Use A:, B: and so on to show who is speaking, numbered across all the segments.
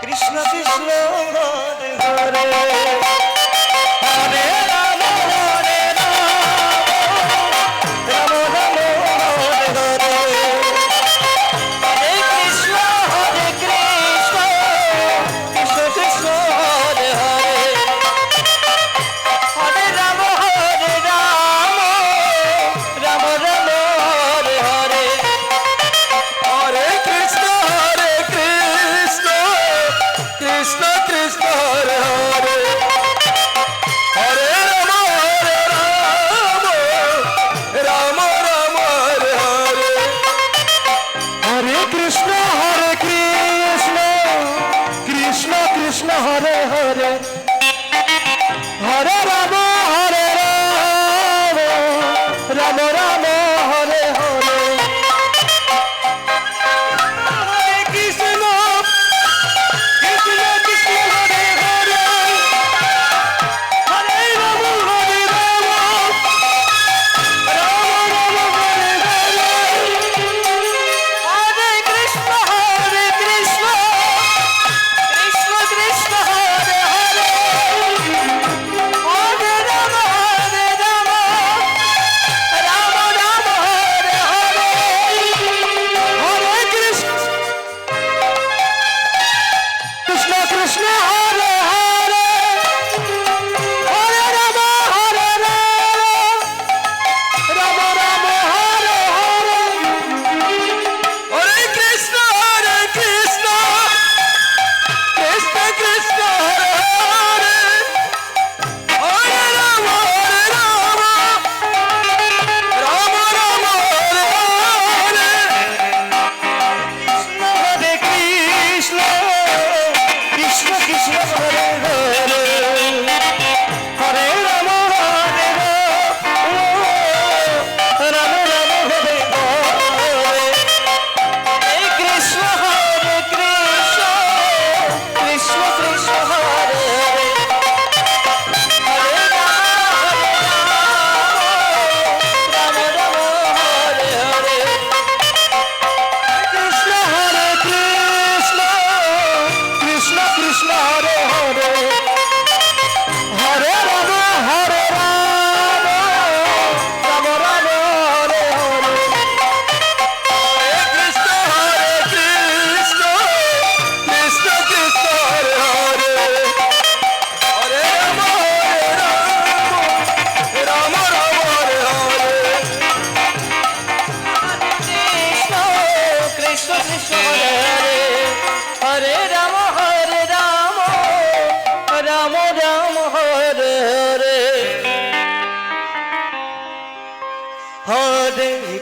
A: Krishna Krishna Krishna.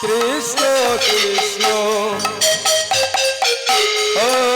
A: Krishna Krishna. O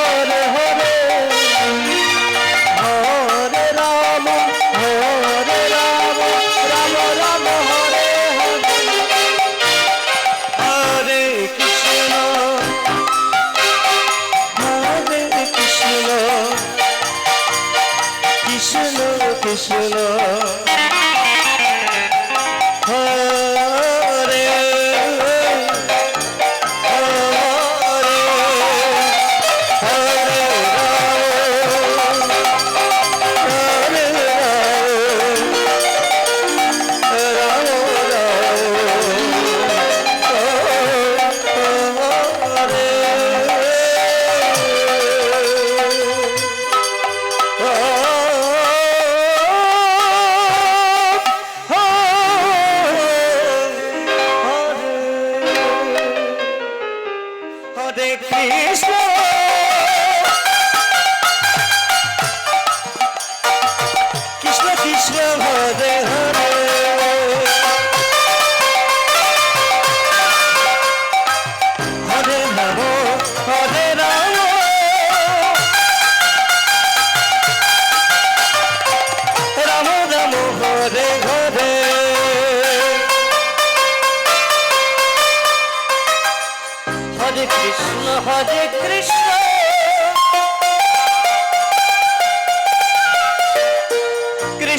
A: of her there.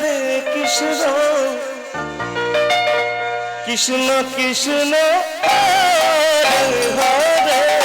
A: Hare Krishna. Krishna Krishna Hare Hare.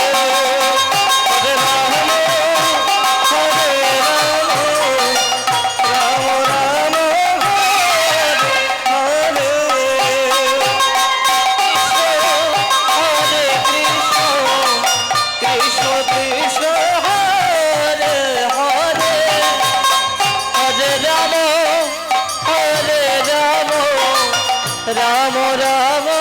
A: Ram Ram